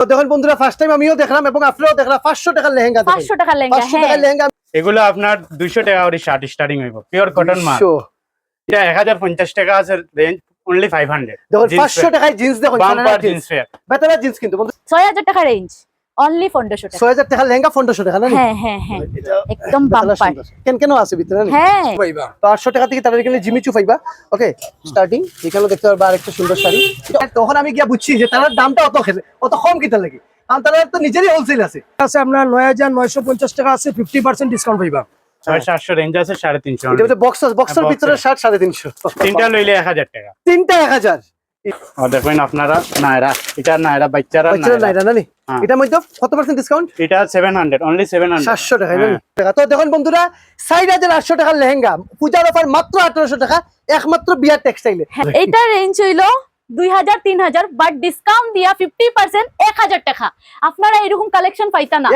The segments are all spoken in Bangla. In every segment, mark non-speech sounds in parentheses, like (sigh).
তো দেখুন বন্ধুরা ফার্স্ট টাইম আমিও দেখলাম এবং আপনারাও দেখলাম। পাঁচশো টাকার লেহেঙ্গা পাঁচশো টাকার লেহেঙ্গা 500 হ্যাঁ। টাকার লেহেঙ্গা এগুলো আপনার দুইশো টাকা করে শার্ট স্টার্টিং হইব। পিওর কটন মাল এটা এক হাজার পঞ্চাশ টাকা আছে রেঞ্জ অনলি ফাইভ হান্ড্রেড দেখুন পাঁচশো টাকায় জিন্স দেখুন জিন্স ফেয়ার বেতারা জিন্স কিন্তু ছয় হাজার টাকা রেঞ্জ অনলি পনেরোশো টাকা ছয় হাজার লেহেঙ্গা পনেরোশো টাকা না নি? হ্যাঁ হ্যাঁ হ্যাঁ। একদম বাম্পার কেন কেন আছে ভিতরে? না হ্যাঁ তো আটশো টাকা থেকে তাদের এখানে জিমিচু পাইবা ওকে স্টার্টিং এখানেও দেখতে পারবা আরেকটা সুন্দর শাড়ি। তখন আমি গিয়া বুঝছি যে তার দামটা অত খেলে অত কম কিতা লাগে। কারণ তারা তো নিজেরই হোলসেল আছে। আছে আপনার নয় হাজার নয়শো পঞ্চাশ টাকা আছে ফিফটি পার্সেন্ট ডিসকাউন্ট পাইবা। ছয় রেঞ্জ আছে সাড়ে তিনশো বক্স বক্সের box ভিতরে সাড়ে তিনশো। তিনটা লইলে এক হাজার টাকা। তিনটা এক হাজার। ও দেখবেন আপনারা নায়রা এটা নায়রা বাচ্চারা বাচ্চারা নাই নায়রা না হ্যাঁ। এটার মধ্যে কত পার্সেন্ট ডিসকাউন্ট এটা seven hundred only seven hundred সাতশো টাকা। টাকা। তো দেখুন বন্ধুরা সাইড হাজার আটশো টাকার লেহেঙ্গা। পূজার অফার মাত্র আঠারোশো টাকা একমাত্র বিয়ার টেক্সটাইলে হ্যাঁ, এইটার রেঞ্জ হইল দুই হাজার তিন হাজার বাট ডিসকাউন্ট দিয়া ফিফটি পার্সেন্ট এক হাজার টাকা। আপনারা এরকম কালেকশন পাইতা না।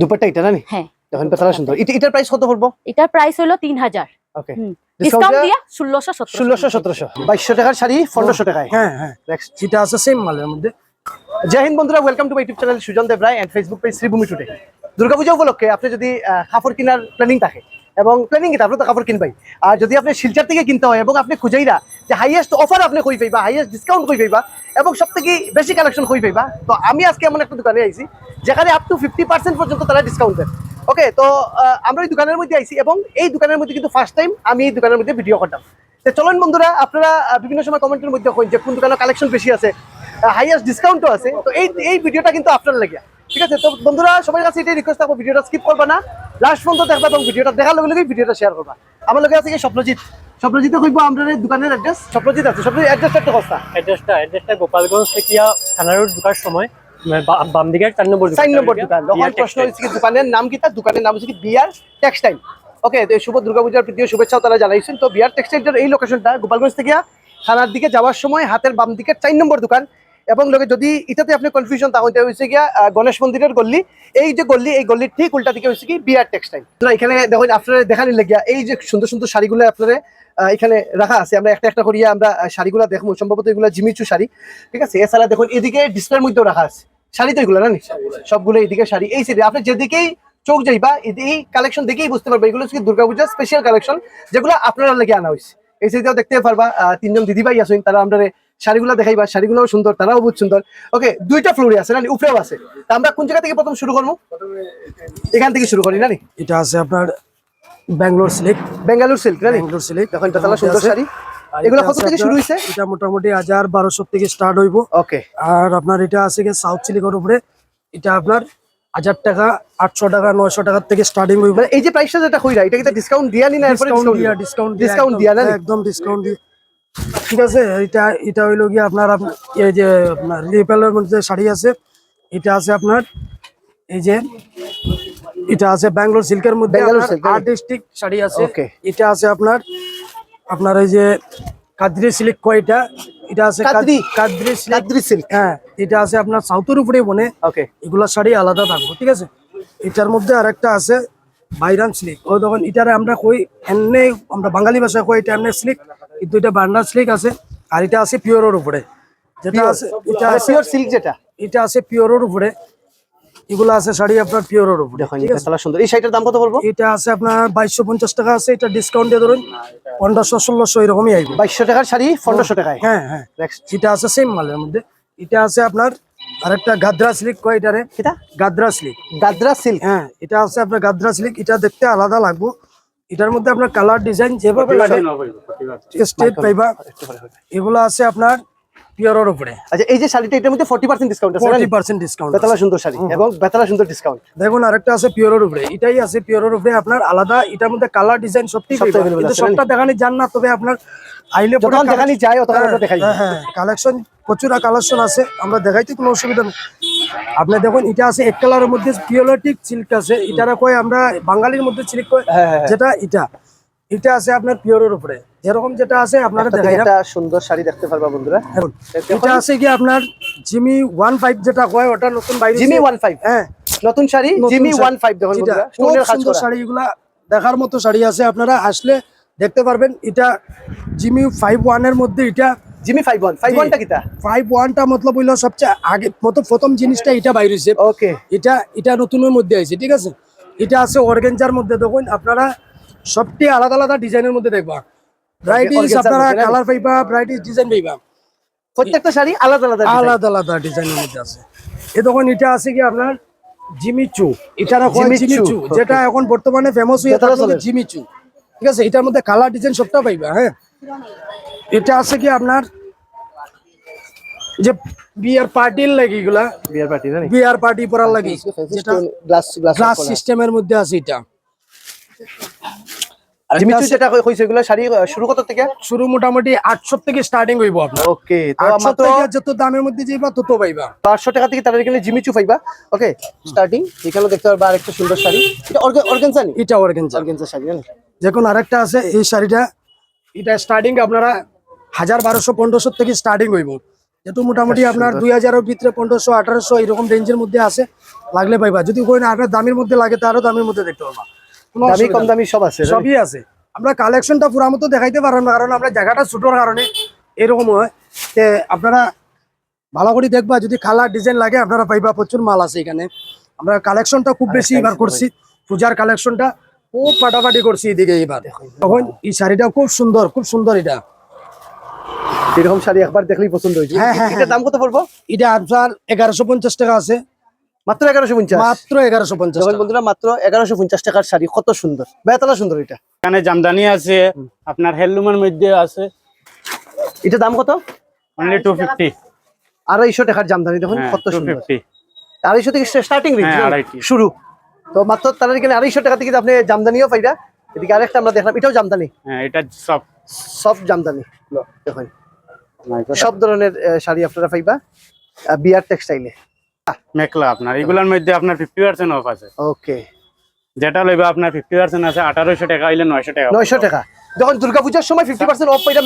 দুপাট্টা এটা না নি হ্যাঁ। দেখুন বেতারা সুন্দর। এটা এটার প্রাইস কত পড়ব? এটার প্রাইস হইল তিন হাজার। ওকে ডিসকাউন্ট দিয়া ষোলোশো সতেরো ষোলোশো সতেরোশো। বাইশশো টাকার শাড়ি পনেরোশো টাকায়। হ্যাঁ হ্যাঁ। Next. যেটা আছে সেম মালের মধ্যে। জয় হিন্দ বন্ধুরা welcome to my YouTube channel Sujan Deb Roy and Facebook page Sribhumi today Durga Puja উপলক্ষে আপনি যদি কাপড় কেনার প্ল্যানিং থাকে এবং প্ল্যানিং কিনা আপনি তো কাপড় কিনবাই। আর যদি আপনি শিলচার থেকে কিনতে হয় এবং আপনি খুঁজাইরা যে হাইয়েস্ট অফার আপনি কই পাইবা হাইয়েস্ট ডিসকাউন্ট কই পাইবা এবং সব থেকে বেশি কালেকশন কই পাইবা তো আমি আজকে এমন একটা দোকানে আইছি যেখানে আপ টু ফিফটি পার্সেন্ট পর্যন্ত তারা ডিসকাউন্ট দেন ওকে তো আমরা এই দোকানের মধ্যে আইছি এবং এই দোকানের মধ্যে কিন্তু ফার্স্ট টাইম আমি এই দোকানের মধ্যে ভিডিও করতাম। তো চলুন বন্ধুরা, আপনারা বিভিন্ন সময় কমেন্টের মধ্যে কই যে কোন দোকানের কালেকশন বেশি আছে হাইয়েস্ট ডিসকাউন্টও আছে। তো এই এই ভিডিওটা কিন্তু আপনার লাগে। ঠিক আছে, তো বন্ধুরা, সবার কাছে এটাই রিকোয়েস্ট থাকব ভিডিওটা স্কিপ করবা না। লাস্ট পর্যন্ত দেখবা এবং ভিডিওটা দেখার লগে লগে ভিডিওটা শেয়ার করবা। আমার লগে আছে কি স্বপ্নজিৎ। স্বপ্নজিৎ কইব এই দোকানের অ্যাড্রেস স্বপ্নজিৎ আছে, স্বপ্নজিৎ অ্যাড্রেসটা একটু কথা অ্যাড্রেসটা অ্যাড্রেসটা গোপালগঞ্জ থেকে থানা রোড ঢোকার সময় বাম দিকে চার নম্বর দোকান। চার নম্বর দোকান। তখন প্রশ্ন কি দোকানের নাম কি তার? দোকানের নাম হচ্ছে কি বিয়ার টেক্সটাইল ওকে তো শুভ দুর্গাপূজার শুভেচ্ছাও তারা জানাইছেন। তো বিয়ার টেক্সটাইলটার এই লোকেশনটা গোপালগঞ্জ থেকে থানার দিকে যাওয়ার সময় হাতের বাম দিকে চার নম্বর দোকান। এবং লোকে যদি এটাতে আপনি কনফিউশন এটা হচ্ছে গিয়া গণেশ মন্দিরের গল্লি এই যে গল্লি এই গল্লির ঠিক উল্টা দিকে হচ্ছে কি বিয়ার টেক্সটাইল এখানে দেখুন আপনারা দেখানি লেগিয়া এই যে সুন্দর সুন্দর শাড়িগুলো আপনারা এখানে রাখা আছে। আমরা একটা একটা করিয়া আমরা শাড়িগুলো দেখব। সম্ভবত এগুলো জিমিচু শাড়ি। ঠিক আছে? এছাড়া দেখুন এদিকে ডিসপ্লের মধ্যেও রাখা আছে। শাড়ি তো এগুলো না সবগুলো এইদিকে শাড়ি। এই সাইডে আপনি যেদিকেই চোখ যাইবা এদি- এই কালেকশন দেখেই বুঝতে পারবে। এগুলো হচ্ছে দুর্গাপূজার স্পেশাল কালেকশন যেগুলো আপনারা লেগে আনা হয়েছে। এই সাইডেও দেখতে পারবা তিনজন দিদিভাই আছেন তারা আমরা শাড়িগুলো দেখাইবা। শাড়িগুলোও সুন্দর তারাও বহুত সুন্দর। ওকে দুইটা ফ্লোরে আছে না উপরেও আছে। তা আমরা কোন জায়গা থেকে প্রথম শুরু করব? এখান থেকে শুরু করি না এটা আছে আপনার ব্যাঙ্গালোর সিল্ক বেঙ্গালুর সিল্ক না ব্যাঙ্গালোর সিল্ক দেখেন বেতালা সুন্দর শাড়ি। এগুলো কত থেকে শুরু হয়েছে? এটা মোটামুটি হাজার বারোশো থেকে স্টার্ট হইব। ওকে আর আপনার এটা আছে কি সাউথ সিল্কের উপরে। এটা আপনার হাজার টাকা আটশো টাকা নয়শো টাকার থেকে স্টার্টিং হইব। মানে এই যে প্রাইসটা যেটা কইরা এটা কি ডিসকাউন্ট দিয়া নি না ডিসকাউন্ট ডিসকাউন্ট দিয়া না একদম ডিসকাউন্ট দিয়ে। ঠিক আছে এটা এটা হইল গিয়ে আপনার আপ- এই যে আপনার রিপেলের মধ্যে শাড়ি আছে এটা আছে আপনার এই যে এটা আছে ব্যাঙ্গালোর সিল্কের মধ্যে? আর্টিস্টিক শাড়ি আছে. এটা আছে আপনার আপনার এই যে কাদ্রি সিল্ক কয় এটা আছে কাদ্রি? কাদ্রি কাদ্রি সিল্ক। হ্যাঁ এটা আছে আপনার সাউথের উপরে বনে। ওকে এগুলা শাড়ি আলাদা থাকব ঠিক আছে? এটার মধ্যে আরেকটা আছে বাইরান স্লিক। ওই তখন এটারে আমরা কই এমনি আমরা বাঙালি ভাষায় কই এটা এমনি স্লিক কিন্তু এটা বান্ডার স্লিক আছে। আর এটা আছে পিওরের উপরে। যেটা আছে এটা আছে পিওর সিল্ক যেটা। এটা আছে পিওরের উপরে। এগুলো আছে শাড়ি আপনার পিওরের উপরে দেখুন ঠিক আছে? সুন্দর। এই শাড়িটার দাম কত পড়ব এটা আছে আপনার বাইশশো পঞ্চাশ টাকা আছে এটা ডিসকাউন্ট দিয়ে ধরুন পনেরোশো ষোলোশো এরকমই আসবে। বাইশশো টাকার শাড়ি পনেরোশো টাকায়? হ্যাঁ হ্যাঁ। নেক্সট এটা আছে সেম মালের মধ্যে। এটা আছে আপনার আরেকটা গাদ্রা স্লিক কয় এটারে? এটা গাদ্রা স্লিক গাদ্রা সিল্ক হ্যাঁ এটা আছে আপনার গাদ্রা সিল্ক এটা দেখতে আলাদা লাগবো। এটার মধ্যে আপনার কালার ডিজাইন যেভাবে লাগে স্টেট পাইবা এগুলো আছে আপনার পিওরের উপরে। আচ্ছা এই যে শাড়িটা এটার মধ্যে ফোর্টি পার্সেন্ট ডিসকাউন্ট আছে ফোর্টি পার্সেন্ট ডিসকাউন্ট বেতালা সুন্দর শাড়ি এবং বেতালা সুন্দর ডিসকাউন্ট দেখুন আরেকটা আছে পিওরের উপরে। এটাই আছে পিওরের উপরে। আপনার আলাদা এটার মধ্যে কালার ডিজাইন সবটি কিন্তু সবটা দেখানি যান না তবে আপনার আইলে পরে যখন দেখানি যায় আমরা দেখাই। হ্যাঁ হ্যাঁ। কালেকশন প্রচুর কালেকশন আছে। আমরা দেখাইতে কোনো অসুবিধা নেই। আপনি দেখুন এটা আছে এক কালারের মধ্যে পিওলেটিক সিল্ক আছে। এটারা কয় আমরা বাঙালির মধ্যে সিল্ক কয় হ্যাঁ, হ্যাঁ, হ্যাঁ। যেটা এটা। এটা আছে আপনার পিওরের উপরে। যেরকম যেটা আছে আপনারা দেখাই একটা সুন্দর শাড়ি দেখতে পারবা বন্ধুরা। এটা আছে কি আপনার জিমি ওয়ান ফাইভ যেটা কয় ওটা নতুন বাইরে জিমি ওয়ান ফাইভ। হ্যাঁ। নতুন শাড়ি জিমি শাড়ি। ওয়ান ফাইভ দেখুন বন্ধুরা সুন্দর করা। শাড়ি এগুলা দেখার মতো শাড়ি আছে আপনারা আসলে দেখতে পারবেন। এটা জিমি ফাইভ ওয়ানের মধ্যে এটা জিমি ফাইভ ওয়ান ফাইভ জি। ওয়ানটা কিতা ফাইভ ওয়ানটা মতলব হইল সবচেয়ে আগে মতো প্রথম জিনিসটা এটা বাইর হয়েছে ওকে। এটা এটা নতুনের মধ্যে আছে ঠিক আছে? এটা আছে অর্গেঞ্জার মধ্যে দেখুন আপনারা সবটি আলাদা আলাদা ডিজাইনের মধ্যে দেখবা। ভ্যারাইটিস আপনারা কালার পাইবা ভ্যারাইটিস ডিজাইন পাইবা। প্রত্যেকটা শাড়ি আলাদা আলাদা। আলাদা আলাদা ডিজাইনের মধ্যে আছে। এ তখন এটা আছে কি আপনার? জিমিচু এটা জিমিচু, জিমিচু যেটা এখন বর্তমানে ফেমাস হয়ে থাকে জিমিচু ঠিক আছে এটার মধ্যে কালার ডিজাইন সবটা পাইবা হ্যাঁ? এটা আছে কি আপনার? যে বিয়ার পার্টির লাগে এগুলা। বিয়ার পার্টি জানি। বিয়ার পার্টি পরার লাগে যেটা গ্লাস গ্লাস সিস্টেমের মধ্যে আছে এটা। যেটা কই- কইছে এগুলো শাড়ি শুরু কত থেকে? শুরু মোটামুটি আটশো থেকে স্টার্টিং হইব আপনার। ওকে তো আটশো মাত্র যত দামের মধ্যে যাইবা তত পাইবা। পাঁচশো টাকা থেকে তাদের এখানে জিমি পাইবা ওকে স্টার্টিং এখানেও দেখতে পারবা আরেকটা সুন্দর শাড়ি। এটা অর্গেনজা নি এটা অর্গেঞ্জা অর্গেনজা শাড়ি দেখুন আরেকটা আছে এই শাড়িটা এটা স্টার্টিং আপনারা হাজার বারোশো পনেরোশো থেকে স্টার্টিং হইব। যেহেতু মোটামুটি আপনার দুই হাজারের ভিতরে পনেরোশো আঠারোশো এরকম রেঞ্জের মধ্যে আছে লাগলে পাইবা। যদি কই না আপনার দামের মধ্যে লাগে তারও দামের মধ্যে দেখতে পারবা। কোনো দামি কম দামি সব আছে সবই আছে। আমরা কালেকশনটা পুরা মতো দেখাইতে না কারণ আমরা জায়গাটা ছোটোর কারণে এরকম হয় তে আপনারা ভালো করে দেখবা যদি কালার ডিজাইন লাগে আপনারা পাইবা প্রচুর মাল আছে এখানে। আমরা কালেকশনটা খুব বেশি এবার করছি পূজার কালেকশনটা খুব ফাটাফাটি করছি এদিকে এবার। তখন এই শাড়িটা খুব সুন্দর খুব সুন্দর এটা। এরকম শাড়ি একবার দেখলেই পছন্দ হয়েছে হ্যাঁ, হ্যাঁ, দাম কত পড়ব? এটা আপনার এগারোশো পঞ্চাশ টাকা আছে। মাত্র এগারোশো পঞ্চাশ। মাত্র এগারোশো পঞ্চাশ বন্ধুরা মাত্র এগারোশো পঞ্চাশ টাকার শাড়ি কত সুন্দর। বেতলা সুন্দর এটা। এখানে জামদানি আছে আপনার হ্যান্ডলুমের মধ্যে আছে। এটা দাম কত? অনলি টু ফিফটি আড়াইশো টাকার জামদানি দেখুন হ্যাঁ কত সুন্দর। ফিফটি আড়াইশো থেকে স্টার্টিং হ্যাঁ, শুরু। তো মাত্র তাদের এখানে আড়াইশো টাকা থেকে আপনি জামদানিও পাইরা এদিকে আরেকটা আমরা দেখলাম এটাও জামদানি। হ্যাঁ এটা সব। সব জামদানি লো, দেখুন। সব ধরনের শাড়ি আপনারা পাইবা বিয়ার টেক্সটাইলে মেখলা আপনার। এগুলোর মধ্যে আপনার ফিফটি পার্সেন্ট অফ আছে। ওকে। যেটা লইবে আপনার ফিফটি পার্সেন্ট আছে আঠারোশো টাকা হইলে নয়শো টাকা নয়শো টাকা। যখন দুর্গাপূজার সময় ফিফটি পার্সেন্ট অফ পাইটা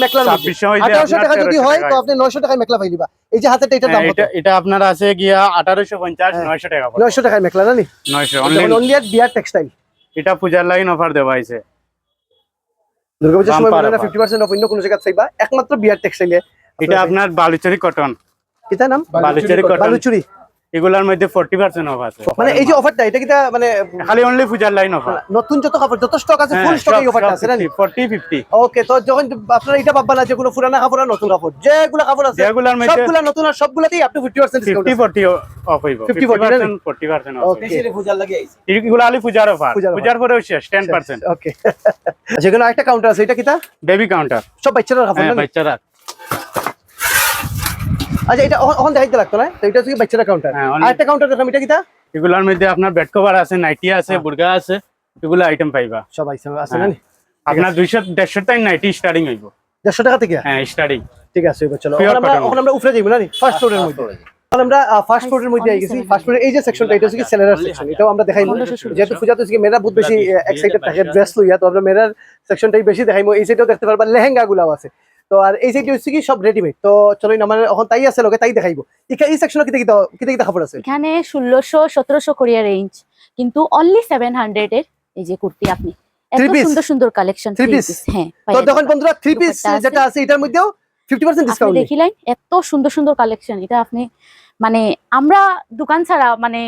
হইলে আঠারোশো টাকা যদি হয় তো আপনি নয়শো টাকায় মেকলা পাইলিবা। এই যে হাতে দাম হ্যাঁ, এটা এটা আপনার আছে গিয়া আঠারোশো পঞ্চাশ হ্যাঁ। নয়শো টাকা নয়শো টাকায় মেকলা জানি নয়শো অনলি অনলি আর বিয়ার টেক্সটাইল এটা পূজার লাইন অফার দেওয়া হয়েছে দুর্গাপূজার সময় বলে না ফিফটি পার্সেন্ট অফ অন্য কোনো জায়গায় চাইবা। একমাত্র বিয়ার টেক্সটাইলে এটা আপনার বালুচরি কটন এটা নাম? বালুচরি কটন বালুচুরি। এগুলার মধ্যে ফোর্টি পার্সেন্ট অফ আছে। মানে এই যে অফারটা এটা কিটা মানে খালি অনলি পূজার লাইন অফার নতুন যত কাপড় যত স্টক আছে হ্যাঁ, ফুল স্টক এই অফারটা আছে জানি ফোর্টি ফিফটি ওকে তো যখন আপনারা এটা ভাববা না যেগুলো পুরানা কাপড় আর নতুন কাপড় যেগুলো কাপড় আছে যেগুলার মধ্যে সবগুলা নতুন আর সবগুলাতেই আপনি fifty percent fifty forty off হইব। 50 fifty 40 percent forty percent off okay এগুলো খালি পূজার অফার পূজার। পূজার পরেও শেষ টেন পার্সেন্ট ওকে যেখানে আরেকটা কাউন্টার আছে এটা কিতা বেবি কাউন্টার সব বাচ্চাদের কাপড় হ্যাঁ না? বাচ্চারা। আচ্ছা এটা ওখান দেখাইতে লাগতো না? তো এটা হচ্ছে কি বাচ্চারা কাউন্টার হ্যাঁ, only- আরেকটা কাউন্টার দেখাম এটা কিতা এগুলোর মধ্যে আপনার বেড কভার আছে নাইটি আছে হ্যাঁ। বুর্গা আছে এগুলো আইটেম পাইবা। সব আছে আছে না হ্যাঁ। আপনার দুইশো দেড়শো টাইম নাইটি স্টার্টিং হইব। দেড়শো টাকা থেকে? হ্যাঁ স্টার্টিং ঠিক আছে এবার চলো। এখন আমরা উপরে যাইবো না ফার্স্ট ফ্লোরের মধ্যে। আমরা ফার্স্ট ফ্লোরের মধ্যে আই গেছি ফার্স্ট ফ্লোরের এই যে সেকশনটা এটা হচ্ছে কি সেলার সেকশন এটাও আমরা দেখাইবো। যেহেতু পূজা তো মেয়েরা বহুত বেশি এক্সাইটেড থাকে ড্রেস লইয়া তো আমরা মেয়েরার সেকশনটাই বেশি দেখাইবো। এই সাইডেও দেখতে পারবা লেহেঙ্গা গুলাও আছে। তো আর এই সাইডে হচ্ছে কি সব রেডিমেড তো চলো আমার এখন তাই আছে লোকে তাই দেখাইবো। এখানে এই সেকশনে কিতে কিতে কিতে কিতে কাপড় আছে? এখানে ষোলোশো সতেরোশো কোরিয়া রেঞ্জ কিন্তু অনলি সেভেন হান্ড্রেড এর এই যে কুর্তি আপনি। এত সুন্দর সুন্দর কালেকশন Three piece? হ্যাঁ তো দেখুন বন্ধুরা থ্রি পিস। যেটা আছে এটার মধ্যেও ফিফটি পার্সেন্ট আপনি ডিসকাউন্ট দেখিলেন এত সুন্দর সুন্দর কালেকশন এটা আপনি মানে আমরা দোকান ছাড়া মানে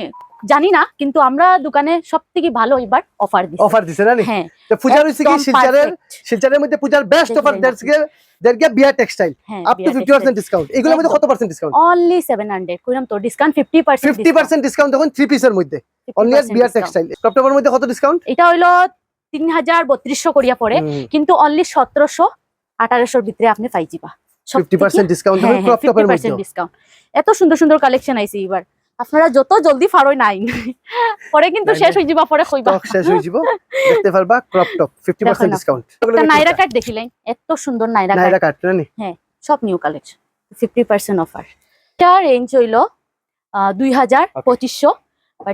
জানি না কিন্তু আমরা দোকানে সব থেকে ভালো এবার অফার দিই অফার দিছে না হ্যাঁ তো পূজার হচ্ছে কি শিলচারের। শিলচারের মধ্যে পূজার বেস্ট অফার দেড় গিয়া বিয়ার টেক্সটাইল হ্যাঁ up to fifty percent discount এগুলোর মধ্যে কত percent discount only seven hundred কইলাম তো discount fifty percent fifty percent discount দেখুন থ্রি পিসের মধ্যে। অনলি টেক্সটাইল টপটপের মধ্যে কত ডিসকাউন্ট এটা হাজার বত্রিশশো করিয়া পড়ে কিন্তু অনলি সতেরোশো আঠারোশোর ভিতরে আপনি পাই যাবা। সব ফিফটি পার্সেন্ট ডিসকাউন্ট হ্যাঁ, দেখুন ক্রপ টপের মধ্যে ডিসকাউন্ট এত সুন্দর সুন্দর কালেকশন আইছে এবার আপনারা যত জলদি ফারোই নাই পরে কিন্তু শেষ হয়ে যাবা পরে কইবা। শেষ হয়ে যাব দেখতে পারবা ক্রপ টপ ফিফটি পার্সেন্ট দেখো না। ডিসকাউন্ট একটা নাইরা কাট দেখিলেন এত সুন্দর নাইরা কাট নাইরা কাট না নি সব new collection fifty percent offer এটা রেঞ্জ হইল দুই হাজার পঁচিশশো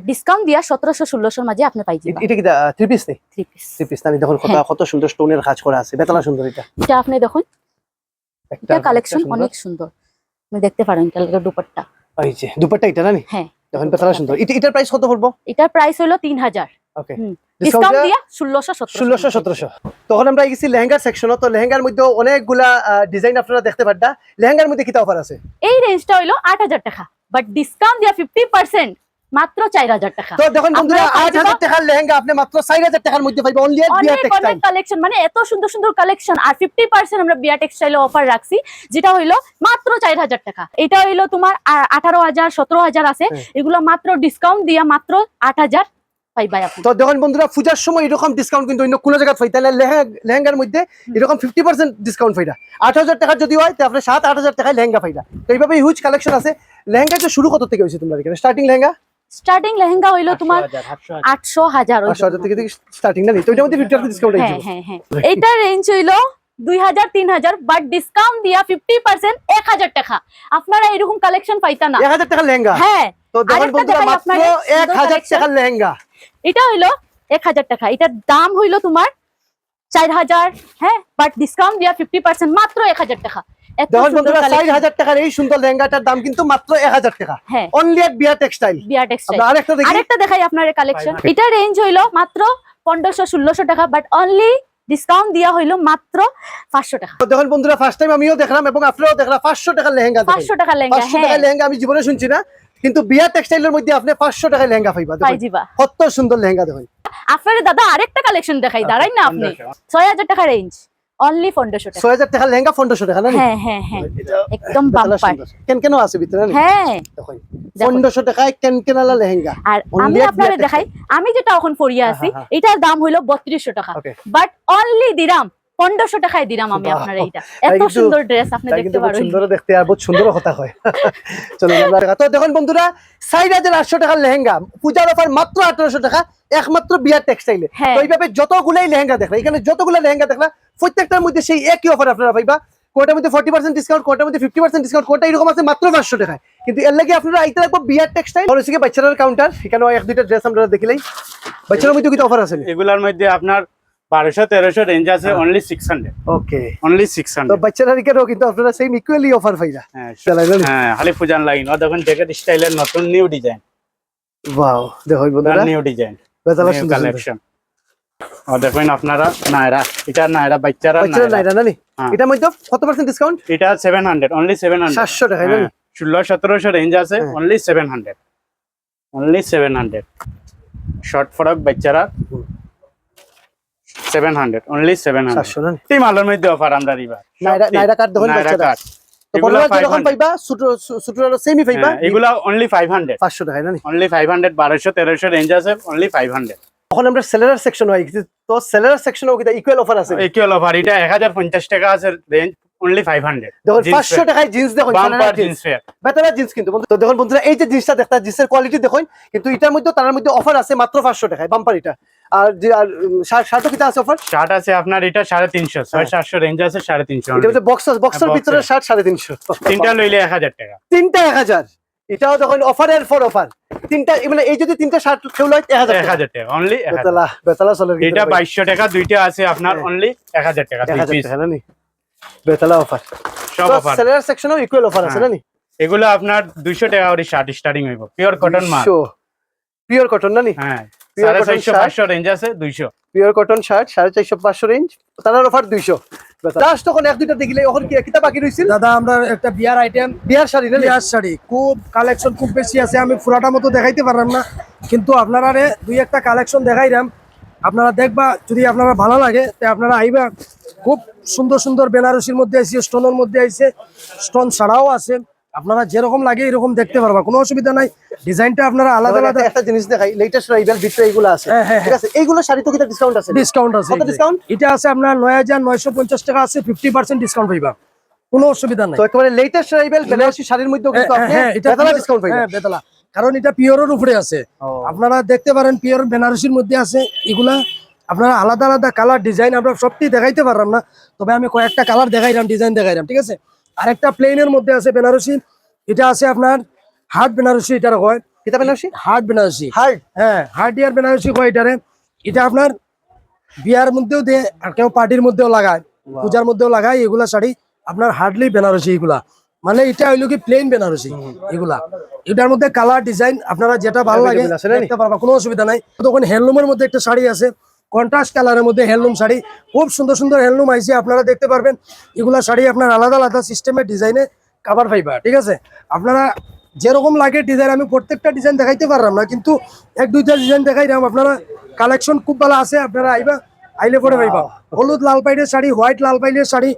ডিসকাউন্ট দিয়া সতেরোশো ষোলোশোর মাঝে আপনি পাই যাবা। এটা কি থ্রি পিস নেই থ্রি পিস থ্রি পিস না দেখুন কত হ্যাঁ। কত সুন্দর স্টোনের কাজ করা আছে বেতলা সুন্দর এটা। এটা আপনি দেখুন এটা কালেকশন অনেক সুন্দর। আপনি দেখতে পারেন কালকে দুপাট্টা। এই যে দুপাট্টা এটা নানি? হ্যাঁ। দেখুন বেতলা সুন্দর। এটা এটার প্রাইস কত পড়ব? এটার প্রাইস হলো তিন হাজার। ওকে ডিসকাউন্ট দিয়া ষোলোশো সতেরো ষোলোশো সতেরোশো। তখন আমরা গেছি লেহেঙ্গার সেকশনে তো লেহেঙ্গার মধ্যে অনেকগুলা ডিজাইন আপনারা দেখতে পারটা লেহেঙ্গার মধ্যে কি অফার আছে? এই রেঞ্জটা হলো আট হাজার টাকা। বাট ডিসকাউন্ট দিয়া ফিফটি পার্সেন্ট মাত্র চার হাজার টাকা। তো দেখুন বন্ধুরা আপনারা আট হাজার টাকার লেহেঙ্গা আপনি মাত্র চার হাজার টাকার মধ্যে অনলি টেক্সটাইল কালেকশন মানে এত সুন্দর সুন্দর কালেকশন আর ফিফটি পার্সেন্ট আমরা বিয়া টেক্সটাইলে অফার রাখছি যেটা হইল মাত্র চার হাজার টাকা। এটা হইল তোমার আছে হ্যাঁ। এগুলো মাত্র ডিসকাউন্ট দিয়া মাত্র তো দেখুন বন্ধুরা পূজার সময় এরকম ডিসকাউন্ট কিন্তু অন্য কোনো জায়গায় পাই তাহলে লেহেঙ্গা- লেহেঙ্গার মধ্যে এরকম ফিফটি পার্সেন্ট ডিসকাউন্ট পাইটা আট হাজার টাকা যদি হয় তাহলে আপনি সাত আট হাজার টাকায় লেহেঙ্গা পাইটা তো এইভাবে হিউজ কালেকশন আছে। লেহেঙ্গা শুরু কত থেকে হয়েছে তোমরা এখানে? স্টার্টিং লেহেঙ্গা? স্টার্টিং লেহেঙ্গা হইল তোমার আটশো হাজার। আটশো হাজার থেকে স্টার্টিং না তো মধ্যে ফিফটি পার্সেন্ট ডিসকাউন্ট হ্যাঁ হ্যাঁ হ্যাঁ রেঞ্জ হইল দুই হাজার তিন হাজার বাট ডিসকাউন্ট দিয়া ফিফটি পার্সেন্ট এক হাজার টাকা। আপনারা এরকম কালেকশন পাইতা না। এক হাজার টাকার লেহেঙ্গা? হ্যাঁ তো দেখুন বন্ধুরা মাত্র আপনাদের, এক সুন্দর হাজার collection। টাকার লেহেঙ্গা। এটা হইল এক হাজার টাকা। এটার দাম হইল তোমার চার হাজার হ্যাঁ বাট ডিসকাউন্ট দিয়া ফিফটি পার্সেন্ট মাত্র এক হাজার টাকা। এত দেখুন বন্ধুরা চার collection। হাজার টাকার এই সুন্দর লেহেঙ্গাটার দাম কিন্তু মাত্র এক হাজার টাকা। হ্যাঁ। অনলি এট বিয়ার টেক্সটাইল বিয়া টেক্সটাইল আরেকটা দেখি। আরেকটা দেখাই আপনার কালেকশন এটা রেঞ্জ হইল মাত্র পনেরোশো ষোলোশো টাকা বাট অনলি ডিসকাউন্ট দিয়া হইল মাত্র পাঁচশো টাকা। তো দেখুন বন্ধুরা ফার্স্ট টাইম আমিও দেখলাম এবং আপনারাও দেখলাম পাঁচশো টাকার লেহেঙ্গা দেখুন। পাঁচশো টাকা লেহেঙ্গা পাঁচশো হ্যাঁ। টাকার লেহেঙ্গা আমি জীবনে শুনছি না কিন্তু বিয়া টেক্সটাইলের মধ্যে আপনি পাঁচশো টাকার লেহেঙ্গা পাইবা পাই দেখুন। যাবা কত সুন্দর লেহেঙ্গা দেখুন। আপনার দাদা আরেকটা কালেকশন দেখাই দাঁড়াই না আপনি। ছয় হাজার টাকা রেঞ্জ অনলি পনেরোশো টাকা ছয় হাজার টাকার লেহেঙ্গা পনেরোশো টাকা না? হ্যাঁ হ্যাঁ হ্যাঁ। একদম বাম্পার কেন কেন আছে ভিতরে? হ্যাঁ। দেখুন দেখুন। পনেরোশো টাকায় কেন কেনালা লেহেঙ্গা? আর আমি আপনাদের দেখাই আমি যেটা এখন পরিয়া আছি হ্যাঁ, এটার দাম হইল বত্রিশশো টাকা। বাট অনলি দিরাম পনেরোশো টাকায় দিরাম আমি আপনার এইটা। এত সুন্দর ড্রেস আপনি দেখতে পারেন। সুন্দর দেখতে আর বহুত সুন্দর কথা হয়। (laughs) চলো আমরা তো দেখুন বন্ধুরা চার হাজার আটশো টাকার লেহেঙ্গা। পূজার অফার মাত্র আঠারোশো টাকা একমাত্র বিয়ার টেক্সটাইলে হ্যাঁ। তো এইভাবে যতগুলাই লেহেঙ্গা দেখলা এখানে যতগুলো লেহেঙ্গা দেখলা প্রত্যেকটার মধ্যে সেই একই অফার আপনারা পাইবা। কোটার মধ্যে ফর্টি পার্সেন্ট ডিসকাউন্ট কোটার মধ্যে ফিফটি পার্সেন্ট ডিসকাউন্ট কোটা এরকম আছে মাত্র পাঁচশো টাকায়। কিন্তু এর লাগে আপনারা আইতে রাখব বিয়ার টেক্সটাইল আর হচ্ছে বাচ্চাদের কাউন্টার এখানে এক দুইটা ড্রেস আমরা দেখিলাই বাচ্চাদের মধ্যে কিন্তু অফার আছে। এগুলার মধ্যে আপনার বারোশো তেরোশো রেঞ্জ আছে only six hundred okay only six hundred বাচ্চারা এখানেও কিন্তু আপনারা সেম ইকুয়ালি অফার পাইরা হ্যাঁ হ্যাঁ খালি পূজার লাইন ও দেখুন জ্যাকেট স্টাইলের নতুন নিউ ডিজাইন ওয়াও দেখো বন্ধুরা। নিউ ডিজাইন বেতালা সুন্দর। কালেকশন ও দেখুন আপনারা নায়রা। এটা নায়রা বাচ্চারা বাচ্চারা নাই নায়রা নানি? হ্যাঁ। এটার মধ্যে কত পার্সেন্ট ডিসকাউন্ট এটা seven hundred only seven hundred সাতশো টাকায় না ষোলো সতেরোশো রেঞ্জ আছে। Only seven hundred only seven hundred short frock বাচ্চারা। Seven hundred only seven hundred এই মালের মধ্যে অফার আমরা দিবা। নাইরা নাইরা কার্ড দেখুন নায়রা কার্ড। এগুলা বড়রা যেরকম 500 পাইবা ছোট ছোট সেমি পাইবা। এগুলা অনলি ফাইভ হান্ড্রেড পাঁচশো অনলি ফাইভ হান্ড্রেড বারোশো তেরোশো রেঞ্জ আছে অনলি ফাইভ হান্ড্রেড তখন আমরা সেলার সেকশন হয়। তো সেলার সেকশনও কিন্তু ইকুয়াল অফার আছে। ইকুয়াল অফার এটা এক হাজার পঞ্চাশ টাকা আছে রেঞ্জ অনলি ফাইভ হান্ড্রেড দেখুন পাঁচশো টাকায় জিন্স দেখুন বাম্পার জিন্স বেতারা জিন্স কিন্তু তো দেখুন বন্ধুরা এই যে জিন্সটা দেখতা জিন্সের কোয়ালিটি দেখুন কিন্তু এটার মধ্যে তার মধ্যে অফার আছে মাত্র পাঁচশো টাকায় বাম্পার এটা। আর যে আর শার্টও কিটা আছে অফার শার্ট আছে আপনার এটা সাড়ে তিনশো ছয় সাতশো রেঞ্জ আছে সাড়ে তিনশো এটা হচ্ছে বক্স বক্সের হ্যাঁ, ভিতরে শার্ট সাড়ে তিনশো। তিনটা লইলে এক হাজার টাকা। তিনটা এক হাজার। এটাও দেখুন অফারের ফর অফার তিনটা মানে এই যদি তিনটা শার্ট কেউ লয় এক হাজার টাকা। অনলি বেতালা বেতালা চলে এটা বাইশশো টাকা দুইটা আছে আপনার হ্যাঁ। অনলি এক হাজার টাকা এক হাজার টাকা নি? বেতালা অফার সব অফার সেলার সেকশনও ইকুয়াল অফার আছে না হ্যাঁ। এগুলো আপনার দুইশো টাকা করে শার্ট স্টার্টিং হইব। পিওর কটন মাল। পিওর কটন না নি? হ্যাঁ। Pure সাড়ে cotton চারশো shirt। পাঁচশো রেঞ্জ আছে দুইশো। পিওর কটন শার্ট সাড়ে চারশো পাঁচশো রেঞ্জ তার অফার দুইশো। লাস্ট তখন এক দুইটা দেখিলে ওখানে কি কিতা বাকি রয়েছিল দাদা আমরা একটা বিয়ার আইটেম বিয়ার শাড়ি না? বিয়ার শাড়ি। খুব কালেকশন খুব বেশি আছে আমি পুরাটা মতো দেখাইতে পারলাম না। কিন্তু আপনারা দুই একটা কালেকশন দেখাইলাম। আপনারা দেখবা যদি আপনারা ভালো লাগে তো আপনারা আইবা। খুব সুন্দর সুন্দর বেনারসির মধ্যে আছে স্টোনের মধ্যে আছে স্টোন ছাড়াও আছে। আপনারা যেরকম লাগে এরকম দেখতে পারবা। কোনো অসুবিধা নাই। ডিজাইনটা আপনারা আলাদা আলাদা একটা- জিনিস দেখাই লেটেস্ট রাইভেল ভিতরে এইগুলো আছে। হ্যাঁ, হ্যাঁ, ঠিক আছে? এইগুলো শাড়ি তো কিতা ডিসকাউন্ট আছে? ডিসকাউন্ট আছে কত discount? এটা আছে আপনার নয় হাজার নয়শো পঞ্চাশ টাকা আছে ফিফটি পার্সেন্ট ডিসকাউন্ট পাইবা। কোনো অসুবিধা নাই। তো একেবারে লেটেস্ট রাইভেল বেনারসি শাড়ির মধ্যে কিন্তু হ্যাঁ, আপনি হ্যাঁ, এটা ডিসকাউন্ট পাইবেন হ্যাঁ, বেতালা। কারণ এটা পিওরের উপরে আছে। আপনারা দেখতে পারেন পিওর বেনারসির মধ্যে আছে এগুলা আপনারা আলাদা আলাদা কালার ডিজাইন আমরা সবটি দেখাইতে পারলাম না তবে আমি কয়েকটা কালার দেখাইলাম ডিজাইন দেখাইলাম ঠিক আছে? আরেকটা প্লেনের মধ্যে আছে বেনারসি এটা আছে আপনার হার্ড বেনারসি এটার হয় এটা বেনারসি? হার্ড বেনারসি। হার্ড? হ্যাঁ হার্ড ইয়ার বেনারসি হয় এটারে? এটা আপনার বিয়ার মধ্যেও দেয় আর কেউ পার্টির মধ্যেও লাগায় পূজার মধ্যেও লাগায় এগুলা শাড়ি আপনার হার্ডলি বেনারসি এগুলা। মানে এটা হইল কি প্লেন বেনারসি এগুলা। এটার মধ্যে কালার ডিজাইন আপনারা যেটা ভালো লাগে দেখতে পারবা কোনো অসুবিধা নাই। তখন হ্যান্ডলুমের মধ্যে একটা শাড়ি আছে কন্ট্রাস্ট কালারের মধ্যে হ্যান্ডলুম শাড়ি। খুব সুন্দর সুন্দর হ্যান্ডলুম আইছে আপনারা দেখতে পারবেন। এগুলা শাড়ি আপনার আলাদা আলাদা সিস্টেমের ডিজাইনে কাভার ফাইবার ঠিক আছে? আপনারা যেরকম লাগে ডিজাইন আমি প্রত্যেকটা ডিজাইন দেখাইতে পারলাম না কিন্তু এক দুইটা ডিজাইন দেখাইলাম আপনারা কালেকশন খুব ভালো আছে আপনারা আইবা আইলে পরে পাইবা। হলুদ লাল পাইলের শাড়ি হোয়াইট লাল পাইলের শাড়ি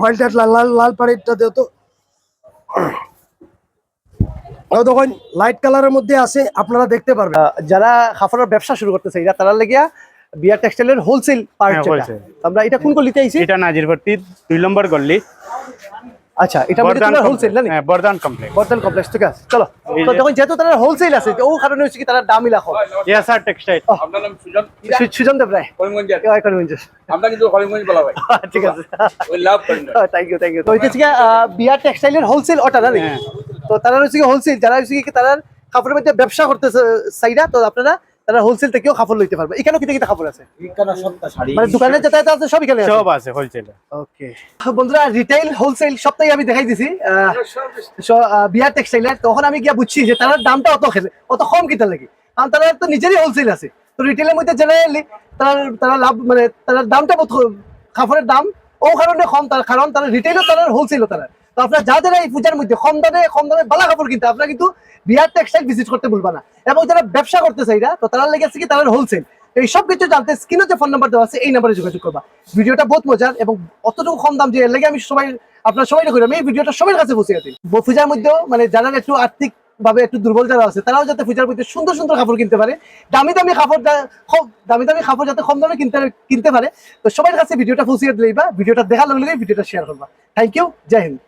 হোয়াইট লাল লাল লাল পাড়িটা তো। ও তখন লাইট কালারের মধ্যে আছে আপনারা দেখতে পারবেন। যারা কাপড়ের ব্যবসা শুরু করতে চাই তারা লাগিয়া বিয়ার টেক্সটাইলের হোলসেল পার্ট আমরা এটা কোন গলিতে আইছি? এটা নাজিরভর্তি দুই নম্বর গল্লি আচ্ছা এটা বর্ধমান তোমার হোলসেল না? হ্যাঁ বর্ধমান কমপ্লেক্স বর্তমান কমপ্লেক্স ঠিক আছে চলো। তো যখন যেহেতু তারা হোলসেল আছে ও কারণে হচ্ছে কি তারা দামই লাখো। ইয়া স্যার টেক্সটাইল আপনার নাম সুজন? সুজন দেব রায় করিমগঞ্জ আমরা কিন্তু করিমগঞ্জ বলা ভাই (laughs) ঠিক আছে। ওই লাভ করেন থ্যাংক ইউ থ্যাংক ইউ তো এটা হচ্ছে বিয়ার টেক্সটাইলের হোলসেল অর্ডার না নাকি? তো তারা হচ্ছে হোলসেল যারা হচ্ছে কি তারা কাপড়ের মধ্যে ব্যবসা করতেছে সাইডা তো আপনারা তারা হোলসেল থেকেও কাপড় লইতে পারবে। এখানেও কিতে কিতে কাপড় আছে? মানে দোকানে যেটা আছে সব এখানে সব আছে হোলসেলে ওকে। বন্ধুরা রিটেইল হোলসেল সবটাই আমি দেখাই দিছি। বিয়ার টেক্সটাইলের তখন আমি গিয়া বুঝছি যে তার দামটা অত খেলে অত কম কিতা লাগে? কারণ তারা তো নিজেরই হোলসেল আছে। তো রিটেলের মধ্যে জেনারেলি তার তারা লাভ মানে তার দামটা। কাপড়ের দাম ও কারণে কম তার কারণ তারা রিটেলও তারা হোলসেলও তারা আপনার যাদের এই পূজার মধ্যে কম দামে কম দামে বালা কাপড় কিনতে আপনারা কিন্তু বিয়ার টেক্সটাইল ভিজিট করতে ভুলবা না। এবং যারা ব্যবসা করতে চাইরা তো তারা লেগেছে কি, তারা হোলসেল এই সব কিছু জানতে স্ক্রিনে যে ফোন নাম্বার দেওয়া আছে, এই নাম্বারে যোগাযোগ করবা। ভিডিওটা বহুত মজার এবং অতটুকু কম দাম যে লাগে আমি সবাই, আপনার সবাই করি এই ভিডিওটা সবার কাছে বসে ব- পূজার মধ্যেও মানে যারা একটু আর্থিক ভাবে একটু দুর্বল যারা আছে, তারাও যাতে পূজার মধ্যে সুন্দর সুন্দর কাপড় কিনতে পারে। দামি দামি কাপড় দামি দামি কাপড় যাতে কম দামে কিনতে কিনতে পারে। তো সবার কাছে ভিডিওটা পৌঁছে দিলেই বা, ভিডিওটা দেখার লগে ভিডিওটা শেয়ার করবা। Thank you Joy Hind